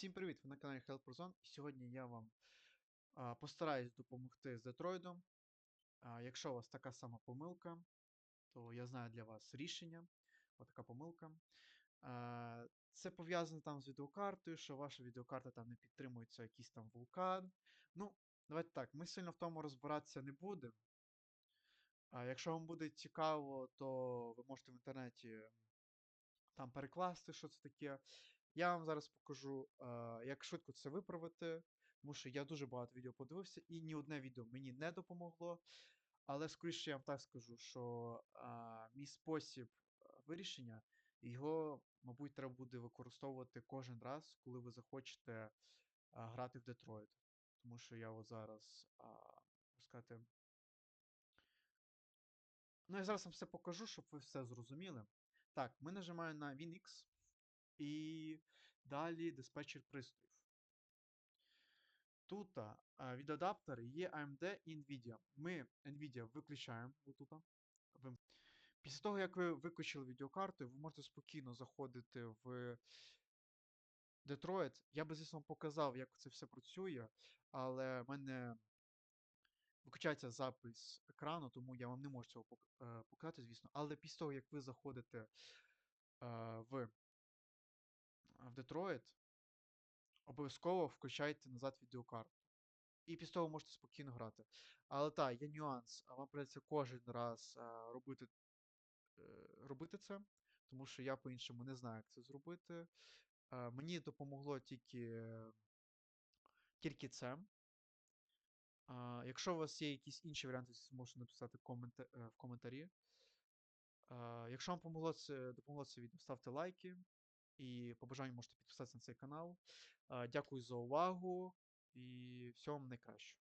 Всім привіт! Ви на каналі Help Zone. І сьогодні я вам а, постараюсь допомогти з Детройтом. А, якщо у вас така сама помилка, то я знаю для вас рішення. Отака помилка. А, це пов'язано там з відеокартою, що ваша відеокарта там не підтримується якийсь там вулкан. Ну, давайте так, ми сильно в тому розбиратися не будемо. А якщо вам буде цікаво, то ви можете в інтернеті там перекласти, що це таке. Я вам зараз покажу, як швидко це виправити, тому що я дуже багато відео подивився, і ні одне відео мені не допомогло. Але скоріше я вам так скажу, що мій спосіб вирішення, його, мабуть, треба буде використовувати кожен раз, коли ви захочете грати в Детройт. Тому що я от зараз, а, сказати, ну я зараз вам все покажу, щоб ви все зрозуміли. Так, ми нажимаємо на WinX і далі диспетчер пристроїв. Тут від адаптери є AMD і Nvidia. Ми Nvidia виключаємо отут. Після того, як ви виключили відеокарту, ви можете спокійно заходити в Detroit. Я би, звісно, показав, як це все працює, але в мене виключається запис екрану, тому я вам не можу цього е, показати, звісно. Але після того, як ви заходите е, в, в Detroit, обов'язково включайте назад відеокарту. І після того можете спокійно грати. Але так, є нюанс. Вам придеться кожен раз робити, е, робити це, тому що я по-іншому не знаю, як це зробити. Мені допомогло тільки, тільки це. Якщо у вас є якісь інші варіанти, можете написати е, в коментарі. Якщо вам помогло це, допомогло це відео, ставте лайки. І по бажанню можете підписатися на цей канал. Е, Дякую за увагу і всього вам найкращого.